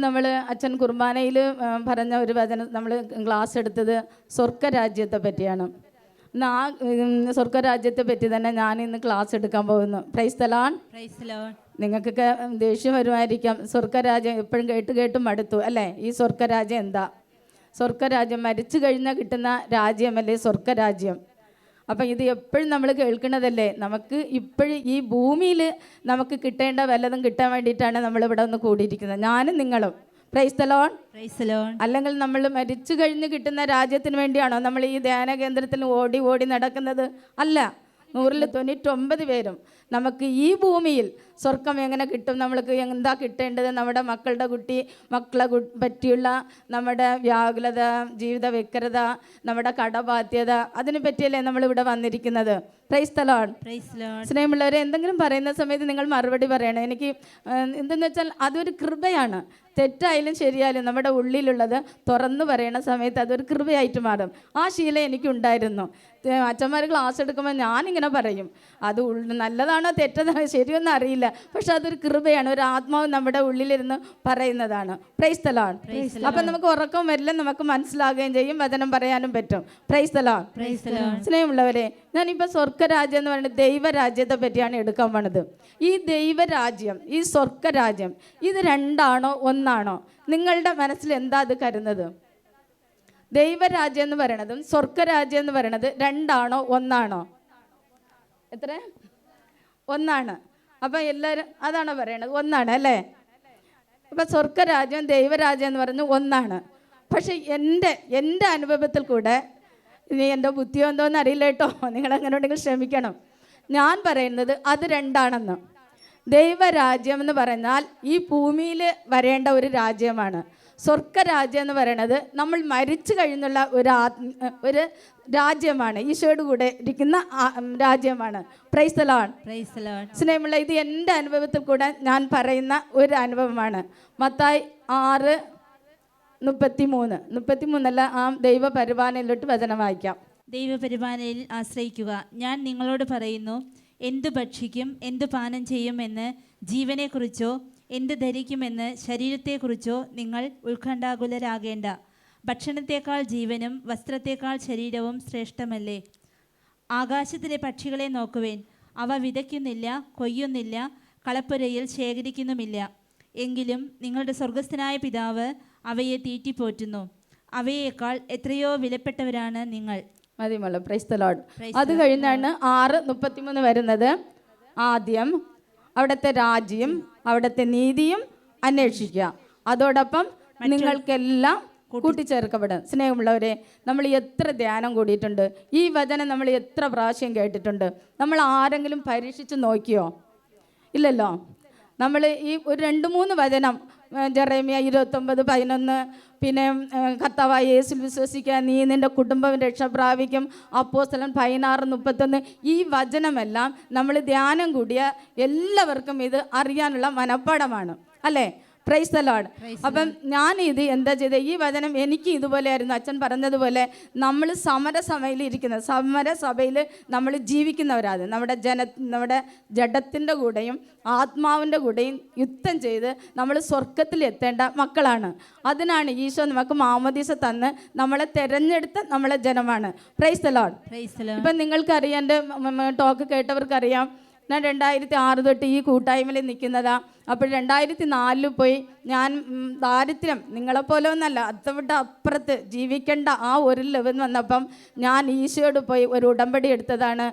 നമ്മൾ അച്ഛൻ കുർബാനയിൽ പറഞ്ഞ ഒരു വചനം നമ്മൾ ക്ലാസ് എടുത്തത് സ്വർഗരാജ്യത്തെ പറ്റിയാണ്. ഇന്ന് ആ സ്വർഗരാജ്യത്തെ പറ്റി തന്നെ ഞാൻ ഇന്ന് ക്ലാസ് എടുക്കാൻ പോകുന്നു. പ്രൈസ് തലാൺ നിങ്ങൾക്കൊക്കെ ദേഷ്യം വരുമായിരിക്കാം. സ്വർഗരാജ്യം എപ്പോഴും കേട്ട് കേട്ട് മടുത്തു അല്ലേ? ഈ സ്വർഗരാജ്യം എന്താ? സ്വർഗരാജ്യം മരിച്ചു കഴിഞ്ഞാൽ കിട്ടുന്ന രാജ്യമല്ലേ സ്വർഗരാജ്യം? അപ്പം ഇത് എപ്പോഴും നമ്മൾ കേൾക്കുന്നതല്ലേ? നമുക്ക് ഇപ്പോഴും ഈ ഭൂമിയിൽ നമുക്ക് കിട്ടേണ്ട വല്ലതും കിട്ടാൻ വേണ്ടിയിട്ടാണ് നമ്മൾ ഇവിടെ ഒന്ന് കൂടിയിരിക്കുന്നത്. ഞാനും നിങ്ങളും. പ്രൈസ് പ്രൈസ്തലോൺ പ്രൈസ് ലോഡ് അല്ലെങ്കിൽ നമ്മൾ മരിച്ചു കഴിഞ്ഞ് കിട്ടുന്ന രാജ്യത്തിന് വേണ്ടിയാണോ നമ്മൾ ഈ ധ്യാന കേന്ദ്രത്തിൽ ഓടി ഓടി നടക്കുന്നത്? അല്ല. നൂറിൽ തൊണ്ണൂറ്റൊമ്പത് പേരും. നമുക്ക് ഈ ഭൂമിയിൽ സ്വർഗം എങ്ങനെ കിട്ടും? നമ്മൾക്ക് എന്താ കിട്ടേണ്ടത്? നമ്മുടെ മക്കളുടെ കുട്ടി മക്കളെ പറ്റിയുള്ള നമ്മുടെ വ്യാകുലത ജീവിത വ്യക്രത നമ്മുടെ കടബാധ്യത അതിനെ പറ്റിയല്ലേ നമ്മളിവിടെ വന്നിരിക്കുന്നത്? പ്രൈസ് തലോൺ സ്നേഹമുള്ളവരെ എന്തെങ്കിലും പറയുന്ന സമയത്ത് നിങ്ങൾ മറുപടി പറയണം. എനിക്ക് എന്തെന്ന് വെച്ചാൽ അതൊരു കൃപയാണ്. തെറ്റായാലും ശരിയായാലും നമ്മുടെ ഉള്ളിലുള്ളത് തുറന്നു പറയണ സമയത്ത് അതൊരു കൃപയായിട്ട് മാറും. ആ ശീല എനിക്കുണ്ടായിരുന്നു. അച്ഛന്മാർ ക്ലാസ് എടുക്കുമ്പോൾ ഞാനിങ്ങനെ പറയും. അത് നല്ലതാണോ തെറ്റതാണോ ശരിയൊന്നും അറിയില്ല. പക്ഷെ അതൊരു കൃപയാണ്. ഒരു ആത്മാവ് നമ്മുടെ ഉള്ളിലിരുന്ന് പറയുന്നതാണ്. പ്രൈസ് തലാണ് അപ്പം നമുക്ക് ഉറക്കം വരില്ല നമുക്ക് മനസ്സിലാകുകയും ചെയ്യും വചനം പറയാനും പറ്റും. പ്രൈസ് ലോഡ് സ്നേഹമുള്ളവരെ ഞാനിപ്പോൾ സ്വർഗരാജ്യം എന്ന് പറയുന്നത് ദൈവരാജ്യത്തെ പറ്റിയാണ് എടുക്കാൻ പോണത്. ഈ ദൈവരാജ്യം ഈ സ്വർഗരാജ്യം ഇത് രണ്ടാണോ ഒന്നാണോ? നിങ്ങളുടെ മനസ്സിൽ എന്താ അത് കരുന്നത് ദൈവരാജ്യം എന്ന് പറയണതും സ്വർഗരാജ്യം എന്ന് പറയണത് രണ്ടാണോ ഒന്നാണോ? എത്ര? ഒന്നാണ്. അപ്പം എല്ലാവരും അതാണോ പറയണത്? ഒന്നാണ് അല്ലേ? അപ്പം സ്വർഗരാജ്യം ദൈവരാജ്യം എന്ന് പറയുന്നത് ഒന്നാണ്. പക്ഷെ എന്റെ എന്റെ അനുഭവത്തിൽ കൂടെ ഇനി എന്റെ ബുദ്ധിയോ എന്തോന്ന് അറിയില്ല കേട്ടോ. നിങ്ങൾ അങ്ങനെ ഉണ്ടെങ്കിൽ ക്ഷമിക്കണം ഞാൻ പറയുന്നത് അത് രണ്ടാണെന്ന്. ദൈവരാജ്യം എന്ന് പറഞ്ഞാൽ ഈ ഭൂമിയിൽ വരേണ്ട ഒരു രാജ്യമാണ്. സ്വർഗരാജ്യം എന്ന് പറയുന്നത് നമ്മൾ മരിച്ചു കഴിഞ്ഞുള്ള ഒരു ഒരു രാജ്യമാണ്. ഈശോയുടെ കൂടെ ഇരിക്കുന്ന രാജ്യമാണ്. പ്രൈസലോൺ പ്രൈസ് സ്നേഹമുള്ള ഇത് എന്റെ അനുഭവത്തിൽ കൂടെ ഞാൻ പറയുന്ന ഒരു അനുഭവമാണ്. മത്തായി ആറ് മുപ്പത്തി മൂന്ന് മുപ്പത്തി മൂന്നല്ല ആ ദൈവ പരിപാലനയിലോട്ട് വചനം വായിക്കാം. ദൈവപരിപാലനയിൽ ആശ്രയിക്കുക. ഞാൻ നിങ്ങളോട് പറയുന്നു എന്തു ഭക്ഷിക്കും എന്തു പാനം ചെയ്യുമെന്ന് ജീവനെക്കുറിച്ചോ എന്ത് ധരിക്കുമെന്ന് ശരീരത്തെക്കുറിച്ചോ നിങ്ങൾ ഉത്കണ്ഠാകുലരാകേണ്ട. ഭക്ഷണത്തേക്കാൾ ജീവനും വസ്ത്രത്തേക്കാൾ ശരീരവും ശ്രേഷ്ഠമല്ലേ? ആകാശത്തിലെ പക്ഷികളെ നോക്കുവേൻ. അവ വിതയ്ക്കുന്നില്ല കൊയ്യുന്നില്ല കളപ്പുരയിൽ ശേഖരിക്കുന്നുമില്ല. എങ്കിലും നിങ്ങളുടെ സ്വർഗസ്ഥനായ പിതാവ് അവയെ തീറ്റിപ്പോറ്റുന്നു അവയേക്കാൾ എത്രയോ വിലപ്പെട്ടവരാണ് നിങ്ങൾ. മതിമല്ല പ്രൈസ് ദ ലോഡ് അത് കഴിഞ്ഞാണ് ആറ് മുപ്പത്തിമൂന്ന് വരുന്നത്. ആദ്യം അവിടുത്തെ രാജ്യം അവിടുത്തെ നീതിയും അന്വേഷിക്കുക. അതോടൊപ്പം നിങ്ങൾക്കെല്ലാം കൂട്ടിച്ചേർക്കപ്പെടും. സ്നേഹമുള്ളവരെ നമ്മൾ എത്ര ധ്യാനം കൂടിയിട്ടുണ്ട്. ഈ വചനം നമ്മൾ എത്ര പ്രാവശ്യം കേട്ടിട്ടുണ്ട്. നമ്മൾ ആരെങ്കിലും പരീക്ഷിച്ച് നോക്കിയോ? ഇല്ലല്ലോ. നമ്മൾ ഈ ഒരു രണ്ട് മൂന്ന് വചനം ജെറേമിയ ഇരുപത്തൊമ്പത് പതിനൊന്ന്. പിന്നെ കർത്താവായ യേസിൽ വിശ്വസിക്കുക നീ നിന്റെ കുടുംബം രക്ഷ പ്രാപിക്കും അപ്പോസ്തലൻ പതിനാറ് മുപ്പത്തൊന്ന്. ഈ വചനമെല്ലാം നമ്മൾ ധ്യാനം കൂടിയ എല്ലാവർക്കും ഇത് അറിയാനുള്ള മനപ്പാടമാണ് അല്ലേ? പ്രൈസ് ദ ലോഡ് അപ്പം ഞാൻ ഇത് എന്താ ചെയ്തത് ഈ വചനം എനിക്ക് ഇതുപോലെയായിരുന്നു. അച്ഛൻ പറഞ്ഞതുപോലെ നമ്മൾ സമരസഭയിൽ ഇരിക്കുന്നത് സമരസഭയിൽ നമ്മൾ ജീവിക്കുന്നവരാണ്. നമ്മുടെ ജന നമ്മുടെ ജഡത്തിന്റെ കൂടെയും ആത്മാവിന്റെ കൂടെയും യുദ്ധം ചെയ്ത് നമ്മൾ സ്വർഗത്തിൽ എത്തേണ്ട മക്കളാണ്. അതിനാണ് ഈശോ നമുക്ക് മാമദീസ തന്ന് നമ്മളെ തെരഞ്ഞെടുത്ത നമ്മളെ ജനമാണ്. പ്രൈസ് ദ ലോഡ് ഇപ്പം നിങ്ങൾക്കറിയാം എന്റെ ടോക്ക് കേട്ടവർക്കറിയാം. ഞാൻ രണ്ടായിരത്തി ആറ് തൊട്ട് ഈ കൂട്ടായ്മയിൽ നിൽക്കുന്നതാ. അപ്പോൾ രണ്ടായിരത്തി നാലിൽ പോയി ഞാൻ ദാരിദ്ര്യം നിങ്ങളെപ്പോലെ ഒന്നല്ല അത്തവിടെ അപ്പുറത്ത് ജീവിക്കേണ്ട ആ ഒരു ലെവൽ വന്നപ്പം ഞാൻ ഈശോയോട് പോയി ഒരു ഉടമ്പടി എടുത്തതാണ്.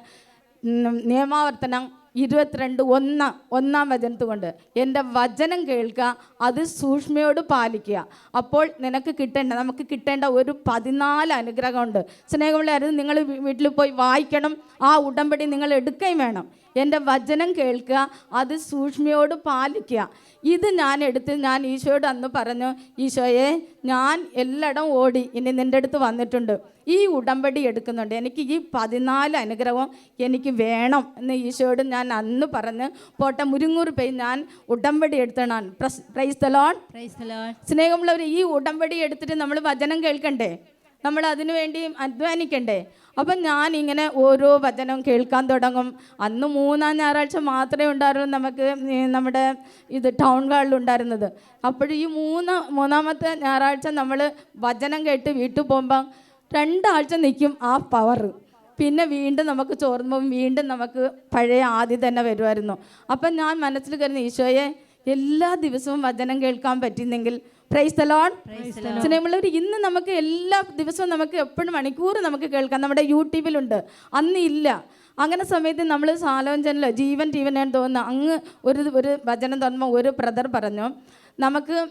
നിയമാവർത്തനം ഇരുപത്തിരണ്ട് ഒന്ന് ഒന്നാം വചനത്ത് കൊണ്ട് എന്റെ വചനം കേൾക്കുക അത് സൂക്ഷ്മയോട് പാലിക്കുക. അപ്പോൾ നിനക്ക് കിട്ടേണ്ട നമുക്ക് കിട്ടേണ്ട ഒരു പതിനാല് അനുഗ്രഹമുണ്ട്. സ്നേഹമുള്ളവരും നിങ്ങൾ വീട്ടിൽ പോയി വായിക്കണം ആ ഉടമ്പടി നിങ്ങൾ എടുക്കുകയും വേണം. എന്റെ വചനം കേൾക്കുക അത് സൂക്ഷ്മയോട് പാലിക്കുക. ഇത് ഞാൻ എടുത്ത് ഞാൻ ഈശോയോട് അന്ന് പറഞ്ഞു ഈശോയെ ഞാൻ എല്ലായിടം ഓടി ഇനി നിന്റെ അടുത്ത് വന്നിട്ടുണ്ട്. ഈ ഉടമ്പടി എടുക്കുന്നുണ്ട്. എനിക്ക് ഈ പതിനാല് അനുഗ്രഹം എനിക്ക് വേണം. എന്ന് ഈശോയോട് ഞാൻ അന്ന് പറഞ്ഞ് പോട്ട മുരുങ്ങൂർ പോയി ഞാൻ ഉടമ്പടി എടുത്തതാണ്. Praise the Lord praise Lord. സ്നേഹമുള്ളവർ ഈ ഉടമ്പടി എടുത്തിട്ട് നമ്മൾ വചനം കേൾക്കണ്ടേ? നമ്മൾ അതിനു വേണ്ടി അധ്വാനിക്കണ്ടേ. അപ്പം ഞാൻ ഇങ്ങനെ ഓരോ വചനം കേൾക്കാൻ തുടങ്ങും. അന്ന് മൂന്നാം ഞായറാഴ്ച മാത്രമേ ഉണ്ടായിരുന്നുള്ളൂ നമുക്ക് നമ്മുടെ ഇത് ടൗൺ ഹാളിൽ ഉണ്ടായിരുന്നത്. അപ്പോൾ ഈ മൂന്ന് മൂന്നാമത്തെ ഞായറാഴ്ച നമ്മൾ വചനം കേട്ട് വീട്ടിൽ പോകുമ്പം രണ്ടാഴ്ച നിൽക്കും ആ പവർ പിന്നെ വീണ്ടും നമുക്ക് ചോർന്നുമ്പോൾ വീണ്ടും നമുക്ക് പഴയ ആദ്യം തന്നെ വരുമായിരുന്നു. അപ്പം ഞാൻ മനസ്സിൽ കരുതുന്ന ഈശോയെ എല്ലാ ദിവസവും വചനം കേൾക്കാൻ പറ്റുന്നെങ്കിൽ പ്രൈസ് തലോൺ സ്നേഹമുള്ളവർ ഇന്ന് നമുക്ക് എല്ലാ ദിവസവും നമുക്ക് എപ്പോഴും മണിക്കൂർ നമുക്ക് കേൾക്കാം. നമ്മുടെ യൂട്യൂബിലുണ്ട്. അന്ന് ഇല്ല. അങ്ങനെ സമയത്ത് നമ്മൾ സാലോചനലോ ജീവൻ ജീവനാണ് തോന്നുന്നു അങ്ങ് ഒരു ഒരു വചനം തോന്നുമ്പോൾ ഒരു ബ്രദർ പറഞ്ഞു നമുക്ക്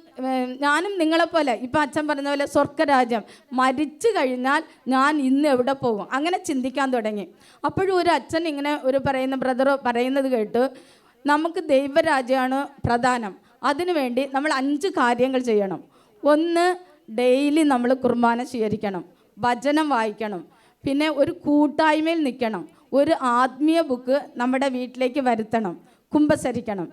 ഞാനും നിങ്ങളെപ്പോലെ ഇപ്പം അച്ഛൻ പറഞ്ഞ പോലെ സ്വർഗരാജ്യം മരിച്ചു കഴിഞ്ഞാൽ ഞാൻ ഇന്ന് എവിടെ പോകും? അങ്ങനെ ചിന്തിക്കാൻ തുടങ്ങി. അപ്പോഴും ഒരു അച്ഛൻ ഇങ്ങനെ ഒരു പറയുന്ന ബ്രദർ പറയുന്നത് കേട്ട് നമുക്ക് ദൈവരാജ്യമാണ് പ്രധാനം. അതിനുവേണ്ടി നമ്മൾ അഞ്ച് കാര്യങ്ങൾ ചെയ്യണം. ഒന്ന് ഡെയിലി നമ്മൾ കുർബാന സ്വീകരിക്കണം. ഭജനം വായിക്കണം. പിന്നെ ഒരു കൂട്ടായ്മയിൽ നിൽക്കണം. ഒരു ആത്മീയ ബുക്ക് നമ്മുടെ വീട്ടിലേക്ക് വരുത്തണം. കുമ്പസരിക്കണം.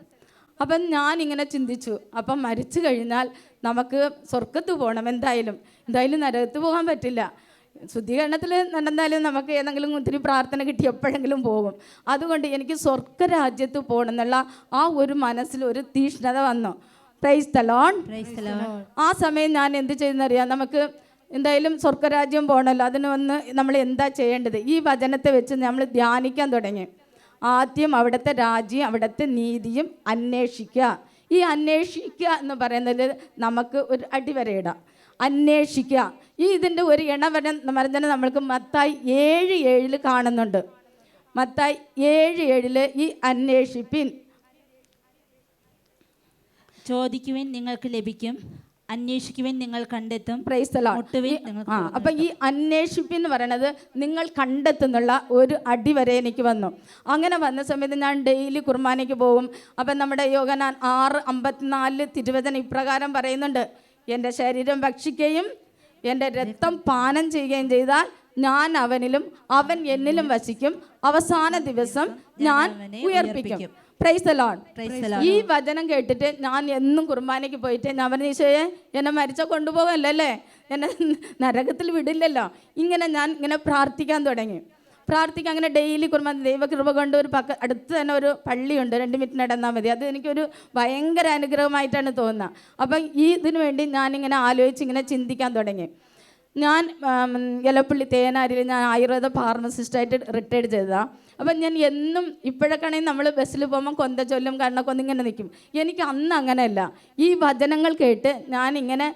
അപ്പം ഇങ്ങനെ ചിന്തിച്ചു. അപ്പം മരിച്ചു കഴിഞ്ഞാൽ നമുക്ക് സ്വർഗത്ത് പോകണം എന്തായാലും. എന്തായാലും നരകത്ത് പോകാൻ പറ്റില്ല. ശുദ്ധീകരണത്തിൽ നടന്നാലും നമുക്ക് ഏതെങ്കിലും ഒത്തിരി പ്രാർത്ഥന കിട്ടി എപ്പോഴെങ്കിലും പോകും. അതുകൊണ്ട് എനിക്ക് സ്വർഗരാജ്യത്ത് പോകണം എന്നുള്ള ആ ഒരു മനസ്സിൽ ഒരു തീഷ്ണത വന്നു. Praise the Lord. ആ സമയം ഞാൻ എന്ത് ചെയ്യുന്നറിയാം? നമുക്ക് എന്തായാലും സ്വർഗരാജ്യം പോകണമല്ലോ അതിന് വന്ന് നമ്മൾ എന്താ ചെയ്യേണ്ടത്? ഈ വചനത്തെ വെച്ച് നമ്മൾ ധ്യാനിക്കാൻ തുടങ്ങി. ആദ്യം അവിടുത്തെ രാജ്യം അവിടുത്തെ നീതിയും അന്വേഷിക്കുക. ഈ അന്വേഷിക്കുക എന്ന് പറയുന്നതിൽ നമുക്ക് ഒരു അടിവരയിടാം. അന്വേഷിക്കുക. ഈ ഇതിന്റെ ഒരു ഇണവരം പറഞ്ഞാൽ നമ്മൾക്ക് മത്തായി ഏഴ് ഏഴിൽ കാണുന്നുണ്ട്. മത്തായി ഏഴ് ഏഴിൽ ഈ അന്വേഷിപ്പിൻ. ചോദിക്കുവിൻ നിങ്ങൾക്ക് ലഭിക്കും. അന്വേഷിക്കുവിൻ നിങ്ങൾ കണ്ടെത്തും. അപ്പൊ ഈ അന്വേഷിപ്പ് എന്ന് പറയണത് നിങ്ങൾ കണ്ടെത്തുന്നുള്ള ഒരു അടി വരെ എനിക്ക് വന്നു. അങ്ങനെ വന്ന സമയത്ത് ഞാൻ ഡെയിലി കുർബാനയ്ക്ക് പോകും. അപ്പം നമ്മുടെ യോഗനാൻ ആറ് അമ്പത്തിനാലിൽ തിരുവചനം ഇപ്രകാരം പറയുന്നുണ്ട്. എന്റെ ശരീരം ഭക്ഷിക്കുകയും എന്റെ രക്തം പാനം ചെയ്യുകയും ചെയ്താൽ ഞാൻ അവനിലും അവൻ എന്നിലും വസിക്കും. അവസാന ദിവസം ഞാൻ ഉയർപ്പിക്കും. പ്രൈസലോൺ ഈ വചനം കേട്ടിട്ട് ഞാൻ എന്നും കുർബാനയ്ക്ക് പോയിട്ട് ഞാൻ പറഞ്ഞ ഈശോയെ എന്നെ മരിച്ച കൊണ്ടുപോകല്ലേ? അല്ലേ എന്നെ നരകത്തിൽ വിടില്ലല്ലോ. ഇങ്ങനെ ഞാൻ ഇങ്ങനെ പ്രാർത്ഥിക്കാൻ തുടങ്ങി. പ്രാർത്ഥിക്കാൻ അങ്ങനെ ഡെയിലി കുർബാന ദൈവകൃപ കൊണ്ട് ഒരു പക്ക അടുത്ത് തന്നെ ഒരു പള്ളിയുണ്ട്. രണ്ട് മിനിറ്റ് നടന്നാൽ മതി. അത് എനിക്കൊരു ഭയങ്കര അനുഗ്രഹമായിട്ടാണ് തോന്നുന്നത്. അപ്പം ഈ ഇതിനു വേണ്ടി ഞാനിങ്ങനെ ആലോചിച്ച് ഇങ്ങനെ ചിന്തിക്കാൻ തുടങ്ങി. ഞാൻ ഇലപ്പള്ളി തേനാരിയിൽ ഞാൻ ആയുർവേദ ഫാർമസിസ്റ്റായിട്ട് റിട്ടയർഡ് ചെയ്തതാണ് അപ്പം ഞാൻ എന്നും ഇപ്പോഴൊക്കെയാണെങ്കിൽ നമ്മൾ ബസ്സിൽ പോകുമ്പോൾ കൊന്ത ചൊല്ലും കണ്ണൊക്കെ ഇങ്ങനെ നിൽക്കും എനിക്ക് അന്ന് അങ്ങനെയല്ല. ഈ വചനങ്ങൾ കേട്ട് ഞാനിങ്ങനെ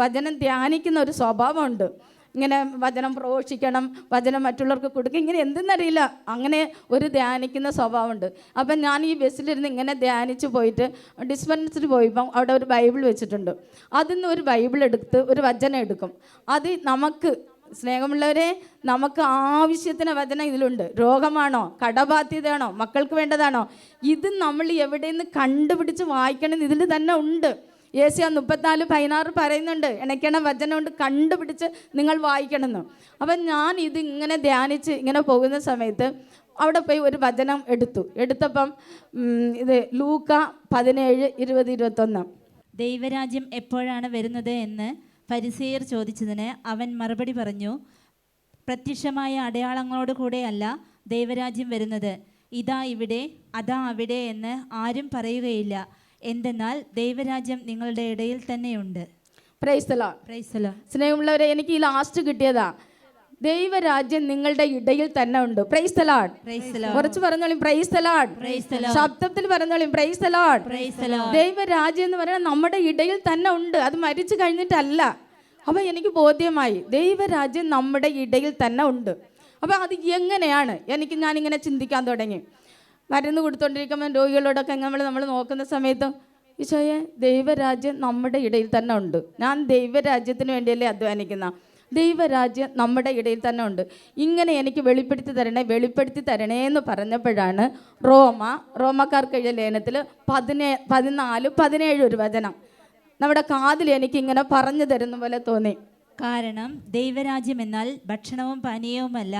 വചനം ധ്യാനിക്കുന്ന ഒരു സ്വഭാവമുണ്ട്. ഇങ്ങനെ വചനം പ്രോഷിക്കണം വചനം മറ്റുള്ളവർക്ക് കൊടുക്കുക ഇങ്ങനെ എന്തെന്നറിയില്ല. അങ്ങനെ ഒരു ധ്യാനിക്കുന്ന സ്വഭാവമുണ്ട്. അപ്പം ഞാൻ ഈ ബസ്സിലിരുന്ന് ഇങ്ങനെ ധ്യാനിച്ച് പോയിട്ട് ഡിസ്പെൻസറി പോയപ്പം അവിടെ ഒരു ബൈബിൾ വെച്ചിട്ടുണ്ട്. അതിൽ നിന്ന് ഒരു ബൈബിൾ എടുത്ത് ഒരു വചനം എടുക്കും. അത് നമുക്ക് സ്നേഹമുള്ളവരെ നമുക്ക് ആവശ്യത്തിന് വചനം ഇതിലുണ്ട്. രോഗമാണോ? കടബാധ്യതയാണോ? മക്കൾക്ക് വേണ്ടതാണോ? ഇത് നമ്മൾ എവിടെ നിന്ന് കണ്ടുപിടിച്ച് വായിക്കണം ഇതിൽ തന്നെ ഉണ്ട്. ഏഷ്യ മുപ്പത്തിനാല് പതിനാറ് പറയുന്നുണ്ട് ഇണയ്ക്കണ വചനം കൊണ്ട് കണ്ടുപിടിച്ച് നിങ്ങൾ വായിക്കണമെന്ന്. അപ്പം ഞാൻ ഇത് ഇങ്ങനെ ധ്യാനിച്ച് ഇങ്ങനെ പോകുന്ന സമയത്ത് അവിടെ പോയി ഒരു വചനം എടുത്തു. എടുത്തപ്പം ഇത് ലൂക്ക പതിനേഴ് ഇരുപത് ഇരുപത്തൊന്ന്. ദൈവരാജ്യം എപ്പോഴാണ് വരുന്നത് എന്ന് പരിസേയർ ചോദിച്ചതിന് അവൻ മറുപടി പറഞ്ഞു പ്രത്യക്ഷമായ അടയാളങ്ങളോട് കൂടെയല്ല ദൈവരാജ്യം വരുന്നത്. ഇതാ ഇവിടെ അതാ അവിടെ എന്ന് ആരും പറയുകയില്ല. എന്തെന്നാൽ ദൈവരാജ്യം നിങ്ങളുടെ ഇടയിൽ തന്നെയുണ്ട്. പ്രൈസലോ പ്രൈസലോ സ്നേഹമുള്ളവരെ എനിക്ക് ഈ ലാസ്റ്റ് കിട്ടിയതാ. ദൈവരാജ്യം നിങ്ങളുടെ ഇടയിൽ തന്നെ ഉണ്ട്. പ്രൈസ് തലാഡ് കുറച്ച് പറഞ്ഞോളും പ്രൈസ് തലാഡ് ശബ്ദത്തിൽ പറഞ്ഞോളും പ്രൈസ് തലാഡ്. ദൈവരാജ്യം എന്ന് പറയുന്നത് നമ്മുടെ ഇടയിൽ തന്നെ ഉണ്ട്. അത് മരിച്ചു കഴിഞ്ഞിട്ടല്ല. അപ്പൊ എനിക്ക് ബോധ്യമായി ദൈവരാജ്യം നമ്മുടെ ഇടയിൽ തന്നെ ഉണ്ട്. അപ്പൊ അത് എങ്ങനെയാണ്? എനിക്ക് ഞാൻ ഇങ്ങനെ ചിന്തിക്കാൻ തുടങ്ങി. മരുന്ന് കൊടുത്തോണ്ടിരിക്കുമ്പോൾ രോഗികളോടൊക്കെ നമ്മൾ നമ്മൾ നോക്കുന്ന സമയത്ത് ഈശോയെ ദൈവരാജ്യം നമ്മുടെ ഇടയിൽ തന്നെ ഉണ്ട്. ഞാൻ ദൈവരാജ്യത്തിന് വേണ്ടിയല്ലേ അധ്വാനിക്കുന്ന. ദൈവരാജ്യം നമ്മുടെ ഇടയിൽ തന്നെ ഉണ്ട്. ഇങ്ങനെ എനിക്ക് വെളിപ്പെടുത്തി തരണേ വെളിപ്പെടുത്തി തരണേ എന്ന് പറഞ്ഞപ്പോഴാണ് റോമ റോമക്കാർക്ക് എഴുതിയ ലേനത്തിൽ പതിനേ പതിനാല് പതിനേഴ് ഒരു വചനം. നമ്മുടെ കാതിൽ എനിക്ക് ഇങ്ങനെ പറഞ്ഞു തരുന്ന പോലെ തോന്നി. കാരണം ദൈവരാജ്യം എന്നാൽ ഭക്ഷണവും പാനീയവുമല്ല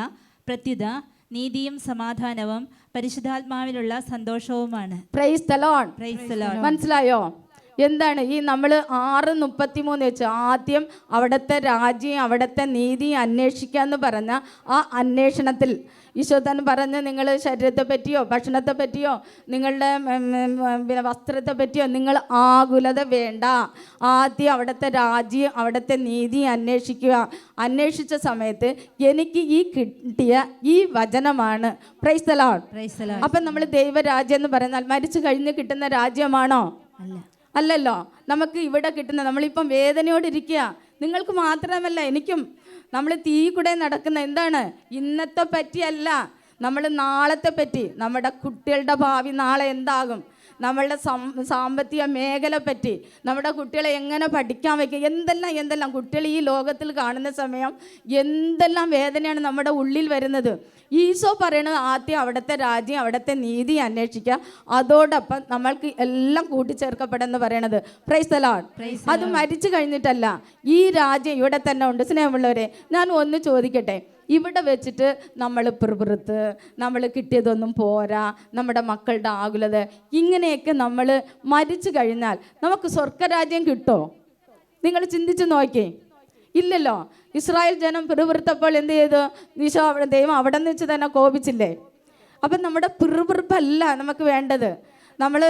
പ്രത്യുത നീതിയും സമാധാനവും പരിശുദ്ധാത്മാവിലുള്ള സന്തോഷവുമാണ്. Praise the Lord praise. മനസ്സിലായോ? എന്താണ് ഈ നമ്മൾ ആറ് മുപ്പത്തി മൂന്ന് വെച്ച് ആദ്യം അവിടുത്തെ രാജ്യം അവിടുത്തെ നീതി അന്വേഷിക്കുക എന്ന് പറഞ്ഞ ആ അന്വേഷണത്തിൽ ഈശോ തന്നെ പറഞ്ഞ് നിങ്ങൾ ശരീരത്തെ പറ്റിയോ ഭക്ഷണത്തെ പറ്റിയോ നിങ്ങളുടെ പിന്നെ വസ്ത്രത്തെ പറ്റിയോ നിങ്ങൾ ആകുലത വേണ്ട. ആദ്യം അവിടുത്തെ രാജ്യം അവിടുത്തെ നീതി അന്വേഷിക്കുക. അന്വേഷിച്ച സമയത്ത് എനിക്ക് ഈ കിട്ടിയ ഈ വചനമാണ്. പ്രൈസ്തലാണ്. അപ്പം നമ്മൾ ദൈവരാജ്യം എന്ന് പറഞ്ഞാൽ മരിച്ചു കഴിഞ്ഞ് കിട്ടുന്ന രാജ്യമാണോ? അല്ല. അല്ലല്ലോ. നമുക്ക് ഇവിടെ കിട്ടുന്ന നമ്മളിപ്പം വേദനയോട് ഇരിക്കുക നിങ്ങൾക്ക് മാത്രമല്ല എനിക്കും നമ്മൾ തീ കൂടെ നടക്കുന്ന എന്താണ്? ഇന്നത്തെ പറ്റിയല്ല നമ്മൾ നാളത്തെ പറ്റി നമ്മുടെ കുട്ടികളുടെ ഭാവി നാളെ എന്താകും? നമ്മളുടെ സാമ്പത്തിക മേഖല പറ്റി നമ്മുടെ കുട്ടികളെ എങ്ങനെ പഠിക്കാൻ വയ്ക്കുക എന്തെല്ലാം എന്തെല്ലാം കുട്ടികൾ ഈ ലോകത്തിൽ കാണുന്ന സമയം എന്തെല്ലാം വേദനയാണ് നമ്മുടെ ഉള്ളിൽ വരുന്നത്. ഈശോ പറയണത് ആദ്യം അവിടുത്തെ രാജ്യം അവിടുത്തെ നീതി അന്വേഷിക്കുക. അതോടൊപ്പം നമ്മൾക്ക് എല്ലാം കൂട്ടിച്ചേർക്കപ്പെടുമെന്ന് പറയണത്. പ്രൈസ് തലാണ് അത് മരിച്ചു കഴിഞ്ഞിട്ടല്ല ഈ രാജ്യം ഇവിടെ തന്നെ ഉണ്ട്. സ്നേഹമുള്ളവരെ ഞാൻ ഒന്ന് ചോദിക്കട്ടെ. ഇവിടെ വെച്ചിട്ട് നമ്മൾ പ്രവൃത്ത് നമ്മൾ കിട്ടിയതൊന്നും പോരാ നമ്മുടെ മക്കളുടെ ആകുലത. ഇങ്ങനെയൊക്കെ നമ്മൾ മരിച്ചു കഴിഞ്ഞാൽ നമുക്ക് സ്വർഗരാജ്യം കിട്ടോ? നിങ്ങൾ ചിന്തിച്ച് നോക്കേ. ഇല്ലല്ലോ. ഇസ്രായേൽ ജനം പിറുപിറുത്തപ്പോൾ എന്ത് ചെയ്തു? ഈശോ അവിടെ ദൈവം അവിടെ നിന്ന് വെച്ച് തന്നെ കോപിച്ചില്ലേ? അപ്പം നമ്മുടെ പിറുപിറുപ്പല്ല നമുക്ക് വേണ്ടത്. നമ്മൾ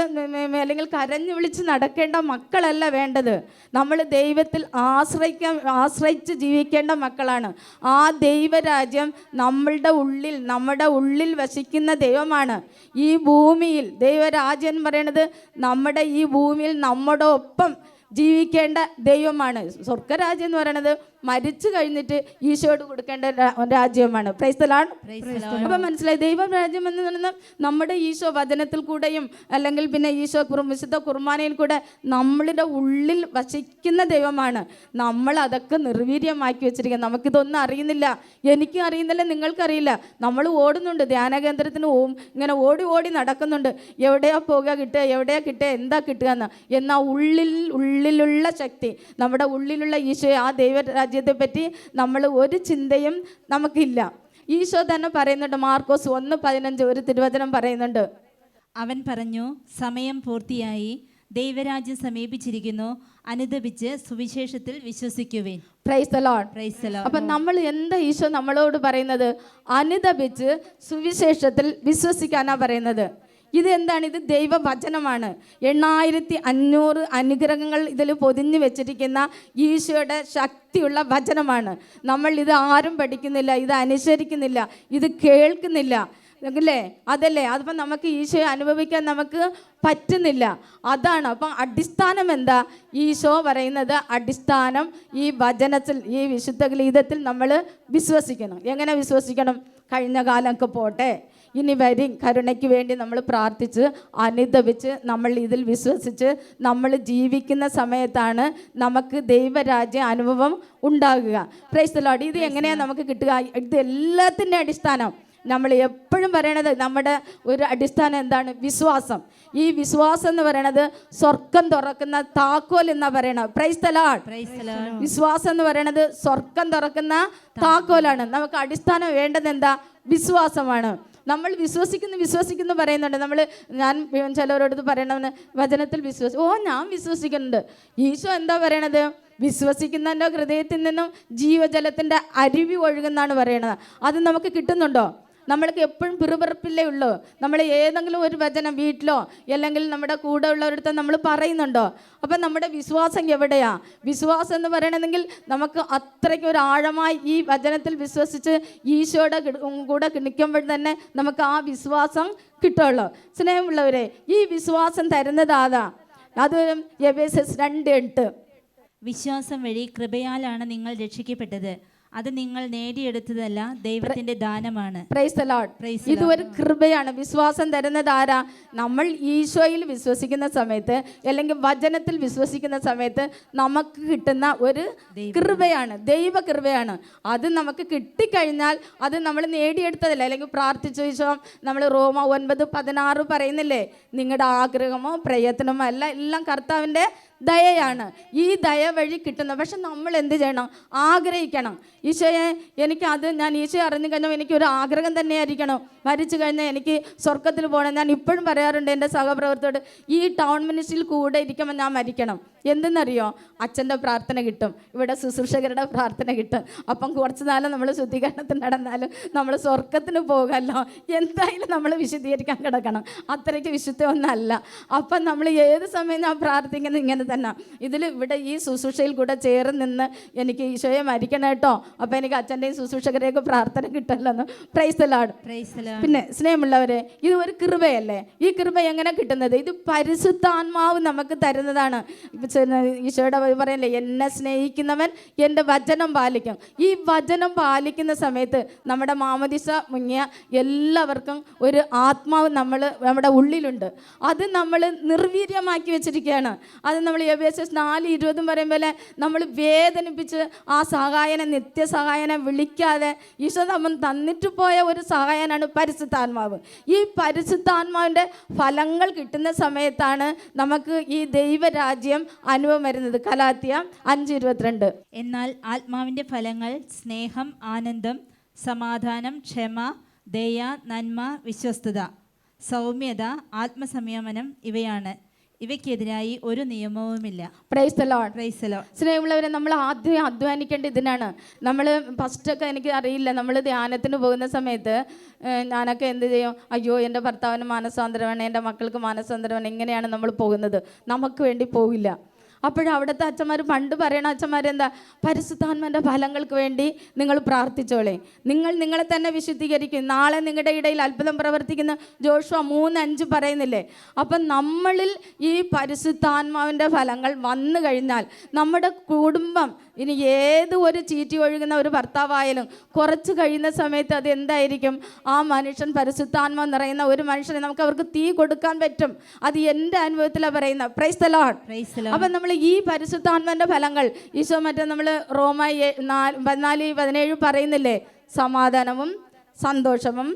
അല്ലെങ്കിൽ കരഞ്ഞു വിളിച്ച് നടക്കേണ്ട മക്കളല്ല വേണ്ടത്. നമ്മൾ ദൈവത്തിൽ ആശ്രയിക്കാൻ ആശ്രയിച്ച് ജീവിക്കേണ്ട മക്കളാണ്. ആ ദൈവരാജ്യം നമ്മളുടെ ഉള്ളിൽ നമ്മുടെ ഉള്ളിൽ വസിക്കുന്ന ദൈവമാണ്. ഈ ഭൂമിയിൽ ദൈവരാജ്യം എന്ന് പറയുന്നത് നമ്മുടെ ഈ ഭൂമിയിൽ നമ്മുടെ ഒപ്പം ജീവിക്കേണ്ട ദൈവമാണ്. സ്വർഗരാജ്യം എന്ന് പറയുന്നത് മരിച്ചു കഴിഞ്ഞിട്ട് ഈശോയോട് കൊടുക്കേണ്ട രാജ്യമാണ്. പ്രൈസ്തലാണ് അപ്പൊ മനസ്സിലായി ദൈവം രാജ്യം എന്ന് പറയുന്നത് നമ്മുടെ ഈശോ വചനത്തിൽ കൂടെയും അല്ലെങ്കിൽ പിന്നെ ഈശോ കുർ വിശുദ്ധ കുർബാനയിൽ കൂടെ നമ്മളുടെ ഉള്ളിൽ വസിക്കുന്ന ദൈവമാണ്. നമ്മൾ അതൊക്കെ നിർവീര്യമാക്കി വെച്ചിരിക്കുക നമുക്കിതൊന്നും അറിയുന്നില്ല. എനിക്കും അറിയുന്നില്ല നിങ്ങൾക്കറിയില്ല. നമ്മൾ ഓടുന്നുണ്ട് ധ്യാന കേന്ദ്രത്തിന് പോവും. ഇങ്ങനെ ഓടി ഓടി നടക്കുന്നുണ്ട്. എവിടെയാ പോകുക കിട്ടുക എവിടെയാ കിട്ടുക എന്താ കിട്ടുക എന്ന്. എന്നാൽ ഉള്ളിൽ ഉള്ളിലുള്ള ശക്തി നമ്മുടെ ഉള്ളിലുള്ള ഈശോ ആ ദൈവരാജ്യത്തെ പറ്റി നമ്മൾ ഒരു ചിന്തയും നമുക്കില്ല. ഈശോ തന്നെ പറയുന്നുണ്ട് മാർക്കോസ് ഒന്ന് പതിനഞ്ച് ഒരു തിരുവചനം പറയുന്നുണ്ട്. അവൻ പറഞ്ഞു സമയം പൂർത്തിയായി ദൈവരാജ്യം സമീപിച്ചിരിക്കുന്നു അനുദപിച്ച് സുവിശേഷത്തിൽ വിശ്വസിക്കുവേൻ. Price price. അപ്പം നമ്മൾ എന്താ ഈശോ നമ്മളോട് പറയുന്നത്? അനുദപിച്ച് സുവിശേഷത്തിൽ വിശ്വസിക്കാനാ പറയുന്നത്. ഇത് എന്താണ്? ഇത് ദൈവവചനമാണ്. എണ്ണായിരത്തി അഞ്ഞൂറ് അനുഗ്രഹങ്ങൾ ഇതിൽ പൊതിഞ്ഞു വെച്ചിരിക്കുന്ന ഈശോയുടെ ശക്തിയുള്ള വചനമാണ്. നമ്മൾ ഇത് ആരും പഠിക്കുന്നില്ല ഇത് അനുസരിക്കുന്നില്ല ഇത് കേൾക്കുന്നില്ല. അല്ലേ? അതല്ലേ? അതിപ്പം നമുക്ക് ഈശോയെ അനുഭവിക്കാൻ നമുക്ക് പറ്റുന്നില്ല. അതാണ്. അപ്പം അടിസ്ഥാനം എന്താ? ഈശോ പറയുന്നത് അടിസ്ഥാനം ഈ വചനത്തിൽ ഈ വിശുദ്ധ ഗീതത്തിൽ നമ്മൾ വിശ്വസിക്കണം. എങ്ങനെ വിശ്വസിക്കണം? കഴിഞ്ഞ കാലമൊക്കെ പോട്ടെ. ഇനി വരും കരുണയ്ക്ക് വേണ്ടി നമ്മൾ പ്രാർത്ഥിച്ച് അനുദപിച്ച് നമ്മൾ ഇതിൽ വിശ്വസിച്ച് നമ്മൾ ജീവിക്കുന്ന സമയത്താണ് നമുക്ക് ദൈവരാജ്യ അനുഭവം ഉണ്ടാകുക. പ്രൈസ്തലോട് ഇത് എങ്ങനെയാണ് നമുക്ക് കിട്ടുക? ഇത് എല്ലാത്തിന്റെ അടിസ്ഥാനം. നമ്മൾ എപ്പോഴും പറയണത് നമ്മുടെ ഒരു അടിസ്ഥാനം എന്താണ്? വിശ്വാസം. ഈ വിശ്വാസം എന്ന് പറയണത് സ്വർഗം തുറക്കുന്ന താക്കോൽ എന്നാ പറയണത്. Praise the Lord Praise the Lord. വിശ്വാസം എന്ന് പറയണത് സ്വർഗം തുറക്കുന്ന താക്കോലാണ്. നമുക്ക് അടിസ്ഥാനം വേണ്ടത് എന്താ? വിശ്വാസമാണ്. നമ്മൾ വിശ്വസിക്കുന്നു വിശ്വസിക്കുന്നു പറയുന്നുണ്ട്. നമ്മൾ ഞാൻ ചിലവരോട് പറയണമെന്ന് വചനത്തിൽ വിശ്വസി ഓ ഞാൻ വിശ്വസിക്കുന്നുണ്ട്. ഈശോ എന്താ പറയണത്? വിശ്വസിക്കുന്നതിന്റെ ഹൃദയത്തിൽ നിന്നും ജീവജലത്തിന്റെ അരുവി ഒഴുകുന്നാണ് പറയണത്. അത് നമുക്ക് കിട്ടുന്നുണ്ടോ? നമ്മൾക്ക് എപ്പോഴും പിറുപിറുപ്പില്ലേ ഉള്ളൂ. നമ്മൾ ഏതെങ്കിലും ഒരു വചനം വീട്ടിലോ അല്ലെങ്കിൽ നമ്മുടെ കൂടെ ഉള്ളവരടുത്ത് നമ്മൾ പറയുന്നുണ്ടോ? അപ്പം നമ്മുടെ വിശ്വാസം എവിടെയാ? വിശ്വാസം എന്ന് പറയണമെങ്കിൽ നമുക്ക് അത്രയ്ക്ക് ഒരു ആഴമായി ഈ വചനത്തിൽ വിശ്വസിച്ച് ഈശോയുടെ കൂടെ നിൽക്കുമ്പോൾ തന്നെ നമുക്ക് ആ വിശ്വാസം കിട്ടുള്ളൂ. സ്നേഹമുള്ളവരെ ഈ വിശ്വാസം തരുന്നത് ആതാ അത് എസ് രണ്ട് എട്ട്. വിശ്വാസം വഴി കൃപയാലാണ് നിങ്ങൾ രക്ഷിക്കപ്പെട്ടത്. അത് നിങ്ങൾ നേടിയെടുത്തതല്ല ദൈവത്തിന്റെ ദാനമാണ്. ഇത് ഒരു കൃപയാണ്. വിശ്വാസം തരുന്നത് ആരാ? നമ്മൾ ഈശോയിൽ വിശ്വസിക്കുന്ന സമയത്ത് അല്ലെങ്കിൽ വചനത്തിൽ വിശ്വസിക്കുന്ന സമയത്ത് നമുക്ക് കിട്ടുന്ന ഒരു കൃപയാണ് ദൈവ. കൃപയാണ് അത് നമുക്ക് കിട്ടിക്കഴിഞ്ഞാൽ അത് നമ്മൾ നേടിയെടുത്തതല്ല? അല്ലെങ്കിൽ പ്രാർത്ഥിച്ച വിശ്വാസം നമ്മൾ റോമ ഒൻപത് പതിനാറ് പറയുന്നില്ലേ? നിങ്ങളുടെ ആഗ്രഹമോ പ്രയത്നമോ അല്ല എല്ലാം കർത്താവിന്റെ ദയയാണ്. ഈ ദയ വഴി കിട്ടുന്നത് പക്ഷെ നമ്മൾ എന്ത് ചെയ്യണം? ആഗ്രഹിക്കണം. ഈശോയെ എനിക്ക് അത് ഞാൻ ഈശോ അറിഞ്ഞു കഴിഞ്ഞാൽ എനിക്ക് ഒരു ആഗ്രഹം തന്നെയായിരിക്കണം. മരിച്ചു കഴിഞ്ഞാൽ എനിക്ക് സ്വർഗത്തിൽ പോകണം. ഞാൻ ഇപ്പോഴും പറയാറുണ്ട് എന്റെ സഹപ്രവർത്തകരോട് ഈ ടൗൺ മിനിസ്ട്രിയിൽ കൂടെ ഇരിക്കുമ്പോൾ ഞാൻ മരിക്കണം. എന്തെന്നറിയോ? അച്ഛന്റെ പ്രാർത്ഥന കിട്ടും. ഇവിടെ ശുശ്രൂഷകരുടെ പ്രാർത്ഥന കിട്ടും. അപ്പം കുറച്ച് നാളെ നമ്മൾ ശുദ്ധീകരണത്തിന് നടന്നാലും നമ്മൾ സ്വർഗത്തിന് പോകല്ലോ. എന്തായാലും നമ്മൾ വിശദീകരിക്കാൻ കിടക്കണം. അത്രയ്ക്ക് വിശുദ്ധമൊന്നല്ല. അപ്പം നമ്മൾ ഏത് സമയം ഞാൻ പ്രാർത്ഥിക്കുന്നത് ഇങ്ങനെ തന്നെ. ഇതിൽ ഇവിടെ ഈ ശുശ്രൂഷയിൽ കൂടെ ചേർന്ന് നിന്ന് എനിക്ക് ഈശോയെ മരിക്കണം കേട്ടോ. അപ്പം എനിക്ക് അച്ഛന്റെയും ശുശ്രൂഷകരെയൊക്കെ പ്രാർത്ഥന കിട്ടല്ലോ എന്ന് പ്രൈസലാണ് പ്രൈസല പിന്നെ സ്നേഹമുള്ളവരെ ഇത് ഒരു കൃപയല്ലേ? ഈ കൃപ എങ്ങനെ കിട്ടുന്നത്? ഇത് പരിശുദ്ധാത്മാവ് നമുക്ക് തരുന്നതാണ്. ഈശോയുടെ പറയല്ലേ എന്നെ സ്നേഹിക്കുന്നവൻ എന്റെ വചനം പാലിക്കും. ഈ വചനം പാലിക്കുന്ന സമയത്ത് നമ്മുടെ മാമദിസ മുങ്ങിയ എല്ലാവർക്കും ഒരു ആത്മാവ് നമ്മൾ നമ്മുടെ ഉള്ളിലുണ്ട്. അത് നമ്മൾ നിർവീര്യമാക്കി വെച്ചിരിക്കുകയാണ്. അത് നമ്മൾ എസ് നാല് ഇരുപതും പറയുമ്പോൾ നമ്മൾ വേദനിപ്പിച്ച് ആ സഹായനെ നിത്യസഹായനെ വിളിക്കാതെ ഈശോ നമ്മൾ തന്നിട്ട് പോയ ഒരു സഹായനാണ് പരിശുദ്ധാത്മാവ്. ഈ പരിശുദ്ധാത്മാവിന്റെ ഫലങ്ങൾ കിട്ടുന്ന സമയത്താണ് നമുക്ക് ഈ ദൈവരാജ്യം അനുഭവം വരുന്നത്. കലാത്തിയ അഞ്ച് ഇരുപത്തിരണ്ട്. എന്നാൽ ആത്മാവിന്റെ ഫലങ്ങൾ സ്നേഹം ആനന്ദം സമാധാനം ക്ഷമ ദയ നന്മ വിശ്വസ്തത സൗമ്യത ആത്മസംയമനം ഇവയാണ്. ഇവയ്ക്കെതിരായി ഒരു നിയമവുമില്ല. സ്നേഹമുള്ളവരെ നമ്മൾ ആദ്യം അധ്വാനിക്കേണ്ട ഇതിനാണ്. നമ്മൾ ഫസ്റ്റൊക്കെ എനിക്ക് അറിയില്ല. നമ്മൾ ധ്യാനത്തിന് പോകുന്ന സമയത്ത് ഞാനൊക്കെ എന്ത് ചെയ്യും? അയ്യോ എന്റെ ഭർത്താവിന് മാനസാന്തരമാണ് എന്റെ മക്കൾക്ക് മാനസാന്തരമാണ് എങ്ങനെയാണ് നമ്മൾ പോകുന്നത്. നമുക്ക് വേണ്ടി പോകില്ല അപ്പോഴവിടുത്തെ അച്ഛന്മാർ പണ്ട് പറയണ അച്ഛന്മാരെന്താ പരിശുദ്ധാത്മന്റെ ഫലങ്ങൾക്ക് വേണ്ടി നിങ്ങൾ പ്രാർത്ഥിച്ചോളേ. നിങ്ങൾ നിങ്ങളെ തന്നെ വിശുദ്ധീകരിക്കും. നാളെ നിങ്ങളുടെ ഇടയിൽ അത്ഭുതം പ്രവർത്തിക്കുന്ന ജോഷുവ മൂന്ന് അഞ്ച് പറയുന്നില്ലേ? അപ്പം നമ്മളിൽ ഈ പരിശുദ്ധാത്മാവിന്റെ ഫലങ്ങൾ വന്നു കഴിഞ്ഞാൽ നമ്മുടെ കുടുംബം ഇനി ഏത് ഒരു ചീറ്റി ഒഴുകുന്ന ഒരു ഭർത്താവായാലും കുറച്ച് കഴിയുന്ന സമയത്ത് അത് എന്തായിരിക്കും? ആ മനുഷ്യൻ പരിശുദ്ധാത്മ നിറയുന്ന ഒരു മനുഷ്യനെ നമുക്ക് അവർക്ക് തീ കൊടുക്കാൻ പറ്റും. അത് എന്റെ അനുഭവത്തിലാണ് പറയുന്നത്. പ്രൈസ് ദ ലോഡ് അപ്പം നമ്മൾ ഈ പരിശുദ്ധാത്മന്റെ ഫലങ്ങൾ ഈശോ മറ്റേ നമ്മൾ റോമ പതിനാല് പതിനേഴ് പറയുന്നില്ലേ? സമാധാനവും സന്തോഷവും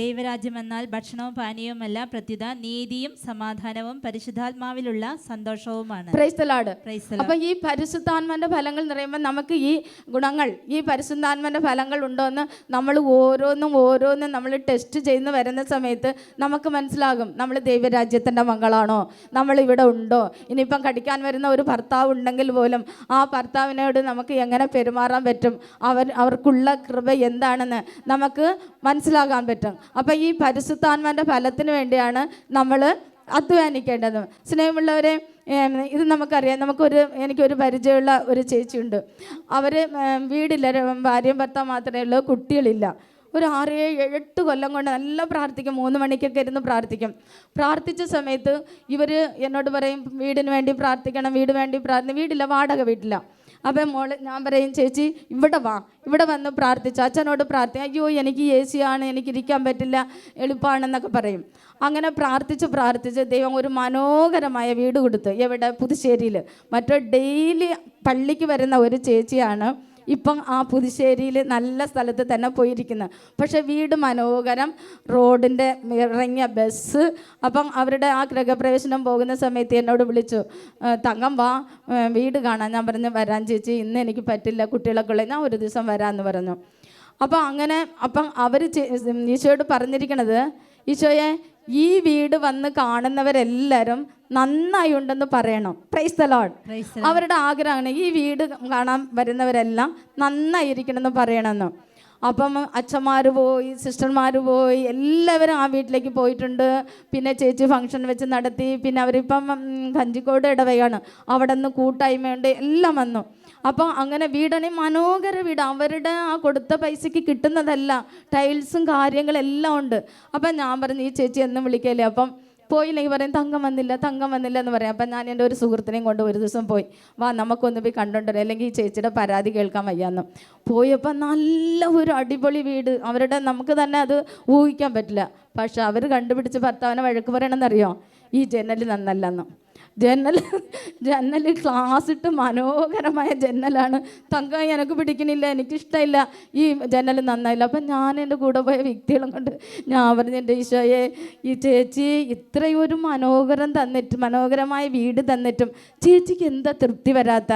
ദൈവരാജ്യം എന്നാൽ ഭക്ഷണവും പാനീയവുമല്ല പ്രത്യുത നീതിയും സമാധാനവും പരിശുദ്ധാത്മാവിലുള്ള സന്തോഷവുമാണ്. അപ്പം ഈ പരിശുദ്ധാത്മന്റെ ഫലങ്ങൾ നിറയുമ്പോൾ പറയുമ്പോൾ നമുക്ക് ഈ ഗുണങ്ങൾ ഈ പരിശുദ്ധാത്മന്റെ ഫലങ്ങൾ ഉണ്ടോ എന്ന് നമ്മൾ ഓരോന്നും ഓരോന്നും നമ്മൾ ടെസ്റ്റ് ചെയ്യുന്ന വരുന്ന സമയത്ത് നമുക്ക് മനസ്സിലാകും. നമ്മൾ ദൈവരാജ്യത്തിന്റെ മകളാണോ? നമ്മൾ ഇവിടെ ഉണ്ടോ? ഇനിയിപ്പം കടിക്കാൻ വരുന്ന ഒരു ഭർത്താവ് ഉണ്ടെങ്കിൽ പോലും ആ ഭർത്താവിനോട് നമുക്ക് എങ്ങനെ പെരുമാറാൻ പറ്റും? അവർ അവർക്കുള്ള കൃപ എന്താണെന്ന് നമുക്ക് മനസ്സിലാകാൻ പറ്റും. അപ്പം ഈ പരിശുദ്ധാത്മാന്റെ ഫലത്തിന് വേണ്ടിയാണ് നമ്മൾ അധ്വാനിക്കേണ്ടത്. സ്നേഹമുള്ളവരെ ഇത് നമുക്കറിയാം. നമുക്കൊരു എനിക്കൊരു പരിചയമുള്ള ഒരു ചേച്ചിയുണ്ട്. അവർ വീടില്ല. ഭാര്യയും ഭർത്താവ് മാത്രമേ ഉള്ളൂ. കുട്ടികളില്ല. ഒരു ആറ് എട്ട് കൊല്ലം കൊണ്ട് നല്ല പ്രാർത്ഥിക്കും. മൂന്ന് മണിക്കൊക്കെ ഇരുന്ന് പ്രാർത്ഥിക്കും. പ്രാർത്ഥിച്ച സമയത്ത് ഇവർ എന്നോട് പറയും വീടിന് വേണ്ടി പ്രാർത്ഥിക്കണം. വീട് വേണ്ടി പ്രാർത്ഥന വീടില്ല വാടക വീട്ടില്ല. അപ്പം മോൾ ഞാൻ പറയും ചേച്ചി ഇവിടെ വാ. ഇവിടെ വന്ന് പ്രാർത്ഥിച്ചു. അച്ഛനോട് പ്രാർത്ഥി അയ്യോ എനിക്ക് എ ആണ് എനിക്ക് ഇരിക്കാൻ പറ്റില്ല എളുപ്പമാണെന്നൊക്കെ പറയും. അങ്ങനെ പ്രാർത്ഥിച്ച് പ്രാർത്ഥിച്ച് ദൈവം ഒരു മനോഹരമായ വീട് കൊടുത്തു എവിടെ? പുതുശ്ശേരിയിൽ മറ്റോ ഡെയിലി പള്ളിക്ക് വരുന്ന ഒരു ചേച്ചിയാണ് ഇപ്പം ആ പുതുശ്ശേരിയിൽ നല്ല സ്ഥലത്ത് തന്നെ പോയിരിക്കുന്നത് പക്ഷേ വീട് മനോഹരം റോഡിന്റെ ഇറങ്ങിയ ബസ്. അപ്പം അവരുടെ ആ ഗൃഹപ്രവേശനം പോകുന്ന സമയത്ത് എന്നോട് വിളിച്ചു "ആ, തങ്കം വാ വീട് കാണാൻ. ഞാൻ പറഞ്ഞു വരാൻ ചേച്ചി ഇന്ന് എനിക്ക് പറ്റില്ല കുട്ടികളൊക്കെ ഞാൻ ഒരു ദിവസം വരാമെന്ന് പറഞ്ഞു. അപ്പം അങ്ങനെ അപ്പം അവർ ഈശോയോട് പറഞ്ഞിരിക്കണത് ഈശോയെ ഈ വീട് വന്ന് കാണുന്നവരെല്ലാവരും നന്നായി ഉണ്ടെന്ന് പറയണം പ്രൈസ് ദ ലോഡ് അവരുടെ ആഗ്രഹമാണ് ഈ വീട് കാണാൻ വരുന്നവരെല്ലാം നന്നായി ഇരിക്കണമെന്ന് പറയണമെന്ന് അപ്പം അച്ഛന്മാർ പോയി സിസ്റ്റർമാർ പോയി എല്ലാവരും ആ വീട്ടിലേക്ക് പോയിട്ടുണ്ട്. പിന്നെ ചേച്ചി ഫംഗ്ഷൻ വെച്ച് നടത്തി പിന്നെ അവരിപ്പം കഞ്ചിക്കോട് ഇടവയാണ് അവിടെ നിന്ന് കൂട്ടായ്മയുണ്ട് എല്ലാം വന്നു. അപ്പം അങ്ങനെ വീടാണെ മനോഹര വീട്. അവരുടെ ആ കൊടുത്ത പൈസയ്ക്ക് കിട്ടുന്നതല്ല ടൈൽസും കാര്യങ്ങളെല്ലാം ഉണ്ട്. അപ്പം ഞാൻ പറഞ്ഞു ഈ ചേച്ചി എന്നും വിളിക്കല്ലേ? അപ്പം പോയില്ലെങ്കിൽ പറയും തങ്കം വന്നില്ല തങ്കം വന്നില്ല എന്ന് പറയാം. അപ്പം ഞാൻ എന്റെ ഒരു സുഹൃത്തിനെയും കൊണ്ട് ഒരു ദിവസം പോയി വാ നമുക്കൊന്ന് പോയി കണ്ടുണ്ടോ അല്ലെങ്കിൽ ഈ ചേച്ചിയുടെ പരാതി കേൾക്കാൻ വയ്യാന്ന്. പോയപ്പോൾ നല്ല ഒരു അടിപൊളി വീട്. അവരുടെ നമുക്ക് തന്നെ അത് ഊഹിക്കാൻ പറ്റില്ല. പക്ഷെ അവർ കണ്ടുപിടിച്ച് ഭർത്താവിനെ വഴക്ക് പറയണമെന്നറിയോ? ഈ ജനൽ നന്നല്ലെന്ന്. ജനൽ ജനൽ ക്ലാസ് ഇട്ട് മനോഹരമായ ജനലാണ്. തങ്കം എനിക്ക് പിടിക്കണില്ല എനിക്കിഷ്ടമില്ല. ഈ ജനൽ നന്നായില്ല. അപ്പം ഞാൻ എന്റെ കൂടെ പോയ വ്യക്തികളും കൊണ്ട് ഞാൻ പറഞ്ഞു എന്റെ ഈശോയെ ഈ ചേച്ചി ഇത്രയും ഒരു മനോഹരം തന്നിട്ട് മനോഹരമായ വീട് തന്നിട്ടും ചേച്ചിക്ക് എന്താ തൃപ്തി വരാത്ത?